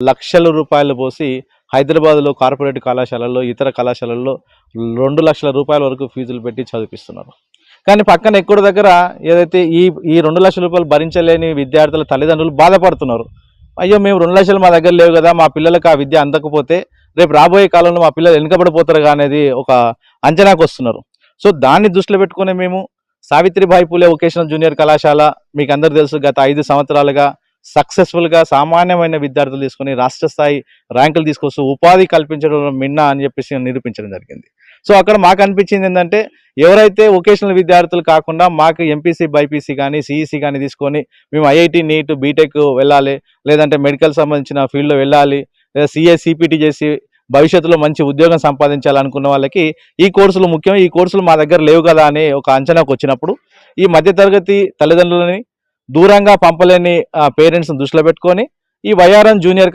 లక్షల రూపాయలు పోసి హైదరాబాద్లో కార్పొరేట్ కళాశాలల్లో ఇతర కళాశాలల్లో రెండు లక్షల రూపాయల వరకు ఫీజులు పెట్టి చదివిస్తున్నారు కానీ పక్కన ఎక్కడో దగ్గర ఏదైతే ఈ ఈ రెండు లక్షల రూపాయలు భరించలేని విద్యార్థుల తల్లిదండ్రులు బాధపడుతున్నారు. అయ్యో మేము రెండు లక్షలు మా దగ్గర లేవు కదా మా పిల్లలకు ఆ విద్య అందకపోతే రేపు రాబోయే కాలంలో మా పిల్లలు వెనుకబడిపోతారు అనేది ఒక అంచనాకు వస్తున్నారు. సో దాన్ని దృష్టిలో పెట్టుకుని మేము సావిత్రిబాయి పూలే వొకేషనల్ జూనియర్ కళాశాల మీకు అందరు తెలుసు గత ఐదు సంవత్సరాలుగా సక్సెస్ఫుల్గా సామాన్యమైన విద్యార్థులు తీసుకొని రాష్ట్ర స్థాయి ర్యాంకులు తీసుకొస్తూ ఉపాధి కల్పించడం మిన్న అని చెప్పేసి నిరూపించడం జరిగింది. సో అక్కడ మాకు అనిపించింది ఏంటంటే ఎవరైతే వొకేషనల్ విద్యార్థులు కాకుండా మాకు ఎంపీసీ బైపీసీ కానీ సిఈసీ కానీ తీసుకొని మేము ఐఐటి నీట్ బీటెక్ వెళ్ళాలి లేదంటే మెడికల్ సంబంధించిన ఫీల్డ్లో వెళ్ళాలి లేదా సిఏ సిపిటి చేసి భవిష్యత్తులో మంచి ఉద్యోగం సంపాదించాలనుకున్న వాళ్ళకి ఈ కోర్సులు ముఖ్యం ఈ కోర్సులు మా దగ్గర లేవు కదా అనే ఒక అంచనాకు వచ్చినప్పుడు ఈ మధ్యతరగతి తల్లిదండ్రులని దూరంగా పంపలేని పేరెంట్స్ని దృష్టిలో పెట్టుకొని ఈ వైఆర్ఎన్ జూనియర్